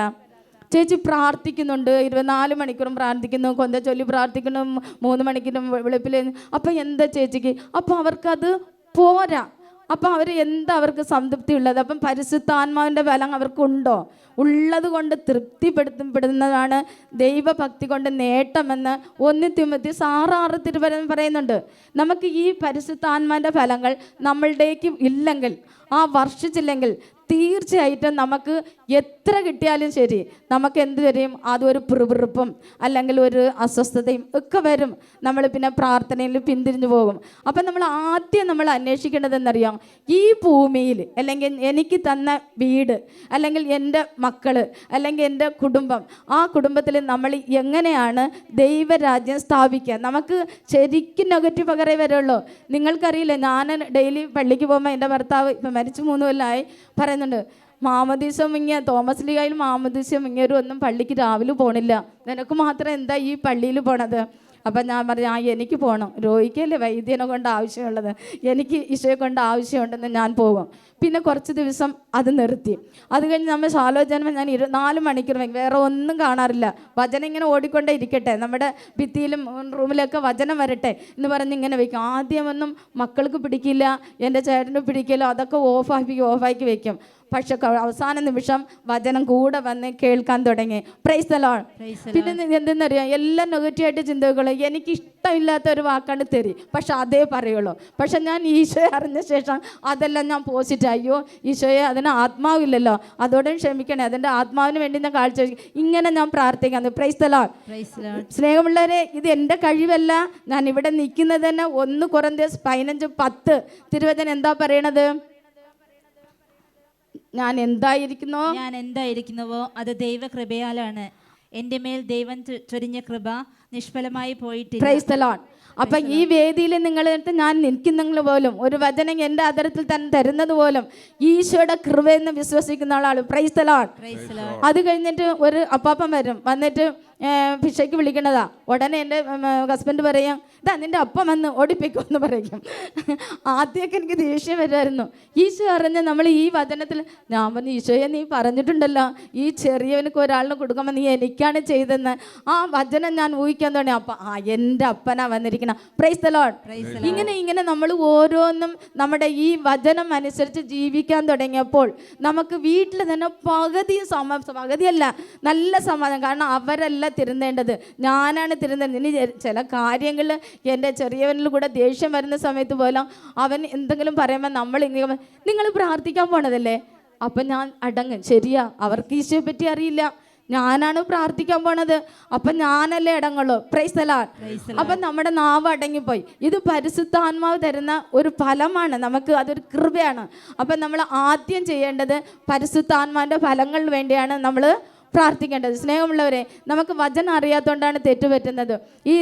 ചേച്ചി പ്രാർത്ഥിക്കുന്നുണ്ട്. ഇരുപത്തിനാല് മണിക്കൂറും പ്രാർത്ഥിക്കുന്നു. കൊന്ത ചൊല്ലി പ്രാർത്ഥിക്കുന്നു. മൂന്ന് മണിക്കൂറും വെളുപ്പിൽ അപ്പം എന്താ ചേച്ചിക്ക്? അപ്പം അവർക്കത് പോരാ. അപ്പം അവർ എന്താ അവർക്ക് സംതൃപ്തി ഉള്ളത്? അപ്പം പരിശുദ്ധാത്മാവിന്റെ ബലം അവർക്കുണ്ടോ? ഉള്ളത് കൊണ്ട് തൃപ്തിപ്പെടുത്തപ്പെടുന്നതാണ് ദൈവഭക്തി കൊണ്ട് നേട്ടമെന്ന് ഒന്ന് തിമത്തി സാറാറ് തിരുവരം പറയുന്നുണ്ട്. നമുക്ക് ഈ പരിശുദ്ധാത്മാവിന്റെ ഫലങ്ങൾ നമ്മളുടേക്ക് ഇല്ലെങ്കിൽ ആ വർഷിച്ചില്ലെങ്കിൽ തീർച്ചയായിട്ടും നമുക്ക് എത്ര കിട്ടിയാലും ശരി നമുക്ക് എന്ത് വരും അതൊരു പിറുപിറുപ്പും അല്ലെങ്കിൽ ഒരു അസ്വസ്ഥതയും ഒക്കെ വരും. നമ്മൾ പിന്നെ പ്രാർത്ഥനയിൽ പിന്തിരിഞ്ഞു പോകും. അപ്പം നമ്മൾ ആദ്യം നമ്മൾ അന്വേഷിക്കേണ്ടത് എന്നറിയാം ഈ ഭൂമിയിൽ അല്ലെങ്കിൽ എനിക്ക് തന്ന വീട് അല്ലെങ്കിൽ എന്റെ മക്കൾ അല്ലെങ്കിൽ എന്റെ കുടുംബം ആ കുടുംബത്തിൽ നമ്മൾ എങ്ങനെയാണ് ദൈവരാജ്യം സ്ഥാപിക്കുക? നമുക്ക് ശരിക്കും നെഗറ്റീവ് പകരേ വരുള്ളൂ. നിങ്ങൾക്കറിയില്ല ഞാൻ ഡെയിലി പള്ളിക്ക് പോകുമ്പോൾ എന്റെ ഭർത്താവ് ഇപ്പം മരിച്ചു മൂന്ന് കൊല്ലമായി പറയുന്നുണ്ട് മാമദീസം ഇങ്ങ തോമസ് ലീഗായിൽ മാമദീസം മുങ്ങിയൊരു ഒന്നും പള്ളിക്ക് രാവിലെ പോണില്ല. നിനക്ക് മാത്രം എന്താ ഈ പള്ളിയിൽ പോണത്? അപ്പം ഞാൻ പറഞ്ഞു ആ എനിക്ക് പോകണം രോഗിക്കല്ലേ വൈദ്യനെ കൊണ്ട് ആവശ്യമുള്ളത്? എനിക്ക് ഈശോയെ കൊണ്ട് ആവശ്യമുണ്ടെന്ന് ഞാൻ പോകും. പിന്നെ കുറച്ച് ദിവസം അത് നിർത്തി. അത് കഴിഞ്ഞ് നമ്മൾ ശാലോചനം ഞാൻ ഇരു നാല് മണിക്കൂർ വയ്ക്കും വേറെ ഒന്നും കാണാറില്ല. വചനം ഇങ്ങനെ ഓടിക്കൊണ്ടേ ഇരിക്കട്ടെ. നമ്മുടെ ഭിത്തിയിലും റൂമിലൊക്കെ വചനം വരട്ടെ എന്ന് പറഞ്ഞ് ഇങ്ങനെ വയ്ക്കും. ആദ്യമൊന്നും മക്കൾക്ക് പിടിക്കില്ല എന്റെ ചേട്ടന് പിടിക്കില്ല അതൊക്കെ ഓഫാക്കി ഓഫാക്കി വെക്കും പക്ഷെ അവസാന നിമിഷം വചനം കൂടെ വന്ന് കേൾക്കാൻ തുടങ്ങി. പ്രൈസ് Praise പിന്നെ എന്തെന്നറിയാം എല്ലാം നെഗറ്റീവായിട്ട് ചിന്തകൾ എനിക്ക് ഇഷ്ടമില്ലാത്ത ഒരു വാക്കാണ് തെറി. പക്ഷെ അതേ പറയുള്ളൂ. പക്ഷെ ഞാൻ ഈശോയെ അറിഞ്ഞ ശേഷം അതെല്ലാം ഞാൻ പോസിറ്റ് അയ്യോ ഈശോയെ അതിന് ആത്മാവില്ലല്ലോ അതോടെ ക്ഷമിക്കണേ. അതിന്റെ ആത്മാവിന് വേണ്ടി ഞാൻ കാഴ്ച ഇങ്ങനെ ഞാൻ പ്രാർത്ഥിക്കുന്നത് പ്രൈസ് ലോഡ് സ്നേഹമുള്ളവരെ ഇത് എന്റെ കഴിവല്ല. ഞാൻ ഇവിടെ നിൽക്കുന്നത് തന്നെ ഒന്ന് കുറഞ്ഞ പതിനഞ്ച് പത്ത്. തിരുവചനം എന്താ പറയണത്? ഞാൻ എന്തായിരിക്കുന്നോ ഞാൻ എന്തായിരിക്കുന്നുവോ അത് ദൈവകൃപയാലാണ്. എന്റെ മേൽ ദൈവം ചൊരിഞ്ഞ കൃപ നിഷ്ഫലമായി പോയിട്ടില്ല. അപ്പം ഈ വേദിയിൽ നിങ്ങൾ ഞാൻ നിൽക്കുന്നെങ്കിൽ പോലും ഒരു വചനം എന്റെ അതരത്തിൽ തന്നെ തരുന്നത് പോലും ഈശോയുടെ കൃപയെന്ന് വിശ്വസിക്കുന്ന ആളാണ്. പ്രൈസ് അത് കഴിഞ്ഞിട്ട് ഒരു അപ്പാപ്പൻ വരും. വന്നിട്ട് ഭിക്ഷയ്ക്ക് വിളിക്കണതാ. ഉടനെ എന്റെ ഹസ്ബൻഡ് പറയും ഇതാ നിന്റെ അപ്പം വന്ന് ഓടിപ്പിക്കും എന്ന് പറയും. ആദ്യമൊക്കെ എനിക്ക് ദേഷ്യം വരുമായിരുന്നു. ഈശോ അറിഞ്ഞ നമ്മൾ ഈ വചനത്തിൽ ഞാൻ പറഞ്ഞു ഈശോയെ നീ പറഞ്ഞിട്ടുണ്ടല്ലോ. ഈ ചെറിയവനക്ക് ഒരാളിന് കൊടുക്കുമ്പോൾ നീ എനിക്കാണ് ചെയ്തതെന്ന്. ആ വചനം ഞാൻ ഊഹിക്കാൻ തുടങ്ങി. അപ്പം ആ എന്റെ അപ്പനാ വന്നിരിക്കണം. പ്രൈസ് ലോഡ് ഇങ്ങനെ ഇങ്ങനെ നമ്മൾ ഓരോന്നും നമ്മുടെ ഈ വചനം അനുസരിച്ച് ജീവിക്കാൻ തുടങ്ങിയപ്പോൾ നമുക്ക് വീട്ടിൽ തന്നെ പകുതി സമ പകുതിയല്ല നല്ല സമാധാനം. കാരണം അവരല്ല തിരുന്നേണ്ടത് ഞാനാണ് തിരുന്നേണ്ടത് ഇനി ചില കാര്യങ്ങളിൽ എന്റെ ചെറിയവനിൽ കൂടെ ദേഷ്യം വരുന്ന സമയത്ത് പോലും അവൻ എന്തെങ്കിലും പറയുമ്പോൾ നമ്മൾ ഇങ്ങനെ നിങ്ങൾ പ്രാർത്ഥിക്കാൻ പോണതല്ലേ? അപ്പം ഞാൻ അടങ്ങും. ശരിയാ. അവർക്ക് ഈശോയെ പറ്റി അറിയില്ല. ഞാനാണ് പ്രാർത്ഥിക്കാൻ പോണത്. അപ്പം ഞാനല്ലേ അടങ്ങുള്ളൂ. പ്രൈസ് അലാർ അപ്പം നമ്മുടെ നാവ് അടങ്ങിപ്പോയി. ഇത് പരിശുദ്ധാത്മാവ് തരുന്ന ഒരു ഫലമാണ്. നമുക്ക് അതൊരു കൃപയാണ്. അപ്പം നമ്മൾ ആദ്യം ചെയ്യേണ്ടത് പരിശുദ്ധാത്മാവിന്റെ ഫലങ്ങൾ വേണ്ടിയാണ് നമ്മൾ പ്രാർത്ഥിക്കേണ്ടത്. സ്നേഹമുള്ളവരെ നമുക്ക് വചനം അറിയാത്തതുകൊണ്ടാണ് തെറ്റുപറ്റുന്നത്. ഈ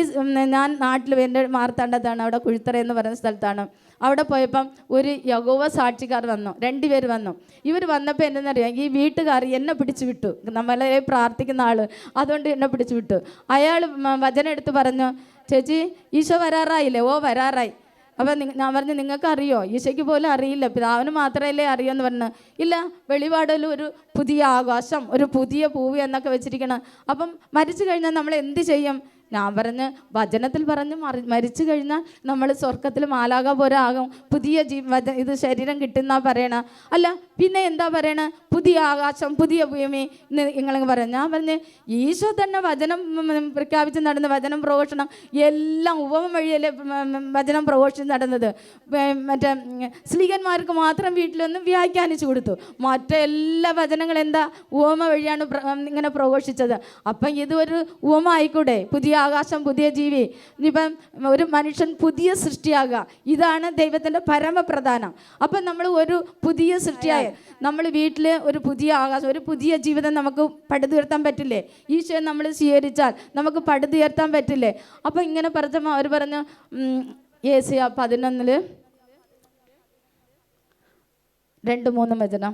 ഞാൻ നാട്ടിൽ എന്റെ മാർത്താണ്ടത്താണ് അവിടെ കുഴിത്തറ എന്ന് പറയുന്ന സ്ഥലത്താണ്. അവിടെ പോയപ്പം ഒരു യഗോവ സാക്ഷിക്കാർ വന്നു രണ്ടുപേർ വന്നു. ഇവർ വന്നപ്പോൾ എന്തെന്നറിയാം? ഈ വീട്ടുകാർ എന്നെ പിടിച്ചു വിട്ടു. നമ്മളെ പ്രാർത്ഥിക്കുന്ന ആൾ അതുകൊണ്ട് എന്നെ പിടിച്ചു വിട്ടു. അയാൾ വചനം എടുത്ത് പറഞ്ഞു ചേച്ചി ഈശോ വരാറായില്ലേ? ഓ വരാറായി. അപ്പം ഞാൻ പറഞ്ഞു നിങ്ങൾക്ക് അറിയോ ഈശയ്ക്ക് പോലും അറിയില്ല. പിതാവിന് മാത്രമല്ലേ അറിയോ എന്ന് പറഞ്ഞു. ഇല്ല വെളിപാടിൽ ഒരു പുതിയ ആകാശം ഒരു പുതിയ പൂവ് എന്നൊക്കെ വെച്ചിരിക്കണം. അപ്പം മരിച്ചു കഴിഞ്ഞാൽ നമ്മൾ എന്ത് ചെയ്യും? ഞാൻ പറഞ്ഞ് വചനത്തിൽ പറഞ്ഞ് മറി മരിച്ചു കഴിഞ്ഞാൽ നമ്മൾ സ്വർഗത്തിൽ മാലാക പോരാകും പുതിയ ജീ ഇത് ശരീരം കിട്ടുന്ന പറയണ. അല്ല പിന്നെ എന്താ പറയണ? പുതിയ ആകാശം പുതിയ ഭൂമി എന്ന് നിങ്ങളങ്ങ് പറയാം. ഞാൻ പറഞ്ഞ് ഈശോ തന്നെ വചനം പ്രഖ്യാപിച്ച് നടന്ന വചനം പ്രഘോഷണം എല്ലാം ഉപമ വഴിയല്ലേ വചനം പ്രഘോഷിച്ച് നടന്നത്. മറ്റേ സ്ത്രീകന്മാർക്ക് മാത്രം വീട്ടിലൊന്നും വ്യാഖ്യാനിച്ചു കൊടുത്തു. മറ്റെല്ലാ വചനങ്ങളും എന്താ? ഉപമ വഴിയാണ് ഇങ്ങനെ പ്രഘോഷിച്ചത്. അപ്പം ഇതൊരു ഉപമ ആയിക്കൂടെ? പുതിയ ആകാശം പുതിയ ജീവി. ഇനിയിപ്പം ഒരു മനുഷ്യൻ പുതിയ സൃഷ്ടിയാകുക ഇതാണ് ദൈവത്തിന്റെ പരമപ്രധാനം. അപ്പം നമ്മൾ ഒരു പുതിയ സൃഷ്ടിയായ നമ്മൾ വീട്ടിൽ ഒരു പുതിയ ആകാശം ഒരു പുതിയ ജീവിതം നമുക്ക് പടുതുയർത്താൻ പറ്റില്ലേ? ഈശോയെ നമ്മൾ സ്വീകരിച്ചാൽ നമുക്ക് പടുതുയർത്താൻ പറ്റില്ലേ? അപ്പോൾ ഇങ്ങനെ പറഞ്ഞപ്പോൾ അവർ പറഞ്ഞു ഏസിയ പതിനൊന്നിൽ രണ്ട് മൂന്ന് വചനം.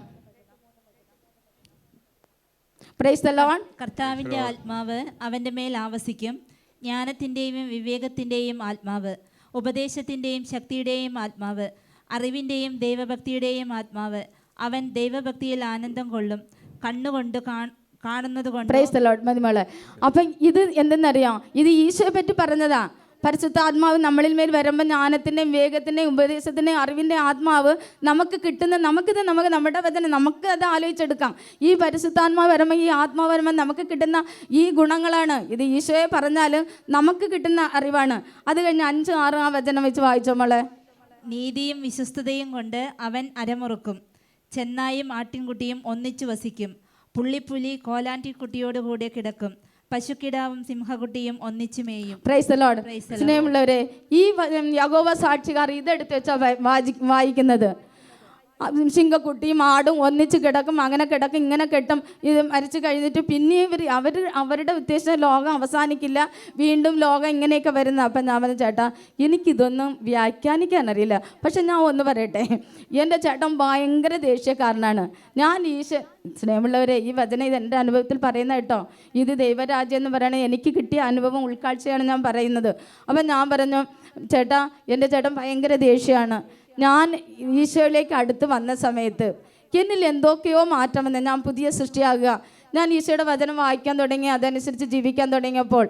പ്രൈസ് ദ ലോൺ കർത്താവിന്റെ ആത്മാവ് അവന്റെ മേൽ ആവസിക്കും. ജ്ഞാനത്തിന്റെയും വിവേകത്തിന്റെയും ആത്മാവ് ഉപദേശത്തിന്റെയും ശക്തിയുടെയും ആത്മാവ് അറിവിന്റെയും ദൈവഭക്തിയുടെയും ആത്മാവ് അവൻ ദൈവഭക്തിയിൽ ആനന്ദം കൊള്ളും. കണ്ണുകൊണ്ട് കാണുന്നത് കൊണ്ട് മതിമോളെ. അപ്പം ഇത് എന്തെന്നറിയാം? ഇത് ഈശോയെ പറ്റി പറഞ്ഞതാ. പരിശുദ്ധ ആത്മാവ് നമ്മളിൽ മേൽ വരുമ്പോൾ ജ്ഞാനത്തിന്റെയും വേഗത്തിന്റെയും ഉപദേശത്തിന്റെയും അറിവിന്റെ ആത്മാവ് നമുക്ക് കിട്ടുന്ന നമുക്കിത് നമുക്ക് നമ്മുടെ വചന നമുക്ക് അത് ആലോചിച്ചെടുക്കാം. ഈ പരിശുദ്ധാത്മാവ് വരുമ്പോൾ ഈ ആത്മാവ് വരുമ്പോൾ നമുക്ക് കിട്ടുന്ന ഈ ഗുണങ്ങളാണ്. ഇത് ഈശോയെ പറഞ്ഞാൽ നമുക്ക് കിട്ടുന്ന അറിവാണ്. അത് കഴിഞ്ഞ് അഞ്ച് ആറ് ആ വചനം വെച്ച് വായിച്ചോ മോളെ? നീതിയും വിശ്വസ്തതയും കൊണ്ട് അവൻ അരമുറുക്കും. ചെന്നായും ആട്ടിൻകുട്ടിയും ഒന്നിച്ചു വസിക്കും. പുള്ളിപ്പുലി കോലാന്റിക്കുട്ടിയോടുകൂടെ കിടക്കും. പശുക്കിടാവും സിംഹകുട്ടിയും ഒന്നിച്ചു മേയും. പ്രൈസ് ലോഡ് സ്നേഹമുള്ളവരെ ഈ യഗോവ സാക്ഷികാർ ഇതെടുത്ത് വെച്ചാൽ വായിക്കുന്നത്. അത് സിംഹക്കുട്ടിയും ആടും ഒന്നിച്ച് കിടക്കും അങ്ങനെ കിടക്കും ഇങ്ങനെ കെട്ടും ഇത് മരിച്ചു കഴിഞ്ഞിട്ട് പിന്നെ ഇവർ അവർ അവരുടെ ഉദ്ദേശം ലോകം അവസാനിക്കില്ല. വീണ്ടും ലോകം ഇങ്ങനെയൊക്കെ വരുന്ന അപ്പം ഞാൻ പറഞ്ഞു ചേട്ടാ എനിക്കിതൊന്നും വ്യാഖ്യാനിക്കാൻ അറിയില്ല. പക്ഷെ ഞാൻ ഒന്ന് പറയട്ടെ എന്റെ ചേട്ടൻ ഭയങ്കര ദേഷ്യക്കാരനാണ്. ഞാൻ ഈശ സ്നേഹമുള്ളവരെ ഈ വചന ഇത് എന്റെ അനുഭവത്തിൽ പറയുന്ന കേട്ടോ. ഇത് ദൈവരാജ്യം എന്ന് പറയണത് എനിക്ക് കിട്ടിയ അനുഭവം ഉൾക്കാഴ്ചയാണ് ഞാൻ പറയുന്നത്. അപ്പം ഞാൻ പറഞ്ഞു ചേട്ടാ എന്റെ ചേട്ടൻ ഭയങ്കര ദേഷ്യമാണ്. ഞാൻ ഈശോയിലേക്ക് അടുത്ത് വന്ന സമയത്ത് എന്നിൽ എന്തൊക്കെയോ മാറ്റം വന്ന് ഞാൻ പുതിയ സൃഷ്ടിയാകുക. ഞാൻ ഈശോയുടെ വചനം വായിക്കാൻ തുടങ്ങി അതനുസരിച്ച് ജീവിക്കാൻ തുടങ്ങിയപ്പോൾ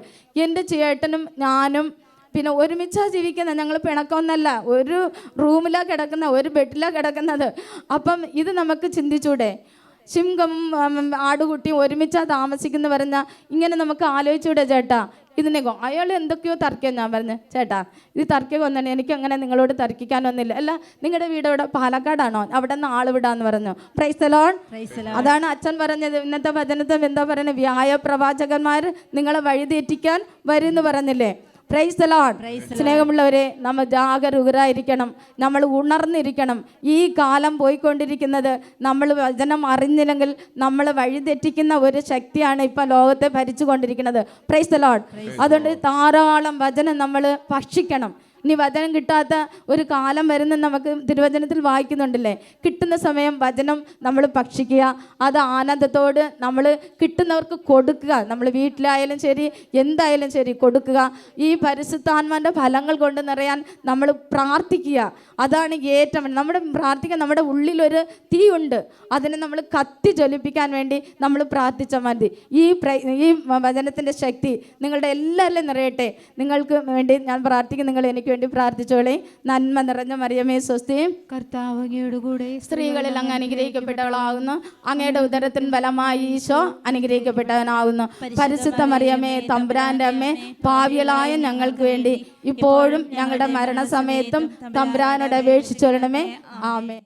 എന്റെ ചേട്ടനും ഞാനും പിന്നെ ഒരുമിച്ചാണ് ജീവിക്കുന്നത് ഞങ്ങൾ പിണക്കമൊന്നല്ല ഒരു റൂമിലാണ് കിടക്കുന്ന ഒരു ബെഡിലാണ് കിടക്കുന്നത്. അപ്പം ഇത് നമുക്ക് ചിന്തിച്ചൂടെ? ഉം, ആടുകുട്ടിയും ഒരുമിച്ചാണ് താമസിക്കുന്ന പറഞ്ഞ ഇങ്ങനെ നമുക്ക് ആലോചിച്ചൂടെ ചേട്ടാ. ഇതിനെ അയാൾ എന്തൊക്കെയോ തർക്കം ഞാൻ പറഞ്ഞു ചേട്ടാ ഇത് തർക്കം ഒന്നാണ് എനിക്ക് അങ്ങനെ നിങ്ങളോട് തർക്കിക്കാനൊന്നുമില്ല. അല്ല നിങ്ങളുടെ വീട് ഇവിടെ പാലക്കാടാണോ? അവിടെ നിന്ന് ആൾ വിടാന്ന് പറഞ്ഞു പ്രൈസലോൺ അതാണ് അച്ഛൻ പറഞ്ഞത്. ഇന്നത്തെ വചനത്തെ എന്താ പറയുന്നത്? വ്യായ പ്രവാചകന്മാർ നിങ്ങളെ വഴിതെറ്റിക്കാൻ എന്ന് പറഞ്ഞില്ലേ? പ്രൈസ് ലോർഡ് സ്നേഹമുള്ളവരെ നമ്മൾ ജാഗരൂകരായിരിക്കണം. നമ്മൾ ഉണർന്നിരിക്കണം. ഈ കാലം പോയിക്കൊണ്ടിരിക്കുന്നത് നമ്മൾ വചനം അറിഞ്ഞില്ലെങ്കിൽ നമ്മൾ വഴിതെറ്റിക്കുന്ന ഒരു ശക്തിയാണ് ഇപ്പം ലോകത്തെ ഭരിച്ചു കൊണ്ടിരിക്കുന്നത് പ്രൈസ് ലോർഡ് അതുകൊണ്ട് ധാരാളം വചനം നമ്മൾ ഭക്ഷിക്കണം. ഇനി വചനം കിട്ടാത്ത ഒരു കാലം വരുന്ന നമുക്ക് തിരുവചനത്തിൽ വായിക്കുന്നുണ്ടല്ലേ? കിട്ടുന്ന സമയം വചനം നമ്മൾ ഭക്ഷിക്കുക അത് ആനന്ദത്തോട് നമ്മൾ കിട്ടുന്നവർക്ക് കൊടുക്കുക. നമ്മൾ വീട്ടിലായാലും ശരി എന്തായാലും ശരി കൊടുക്കുക. ഈ പരിശുദ്ധാത്മാന്റെ ഫലങ്ങൾ കൊണ്ട് നിറയാൻ നമ്മൾ പ്രാർത്ഥിക്കുക. അതാണ് ഏറ്റവും നമ്മുടെ പ്രാർത്ഥിക്കാൻ നമ്മുടെ ഉള്ളിലൊരു തീയുണ്ട്. അതിനെ നമ്മൾ കത്തി ജ്വലിപ്പിക്കാൻ വേണ്ടി നമ്മൾ പ്രാർത്ഥിച്ചാൽ മതി. ഈ ഈ വചനത്തിന്റെ ശക്തി നിങ്ങളുടെ എല്ലാവരിലും നിറയട്ടെ. നിങ്ങൾക്ക് വേണ്ടി ഞാൻ പ്രാർത്ഥിക്കും നിങ്ങൾ എനിക്ക് വേണ്ടി പ്രാർത്ഥിച്ചോളെ. നന്മ നിറഞ്ഞ മറിയമേ സ്വസ്തി. കർത്താവങ്ങയോടുകൂടെ കൂടെ സ്ത്രീകളിൽ അങ്ങ് അനുഗ്രഹിക്കപ്പെട്ടവളാകുന്നു. അങ്ങയുടെ ഉദരത്തിൻ ബലമായി ഈശോ അനുഗ്രഹിക്കപ്പെട്ടവനാകുന്നു. പരിശുദ്ധ മറിയമേ തമ്പുരാന്റെ അമ്മ പാവികളായ ഞങ്ങൾക്ക് വേണ്ടി ഇപ്പോഴും ഞങ്ങളുടെ മരണസമയത്തും തമ്പുരാനോട് അപേക്ഷിച്ചൊരണമേ ആമേ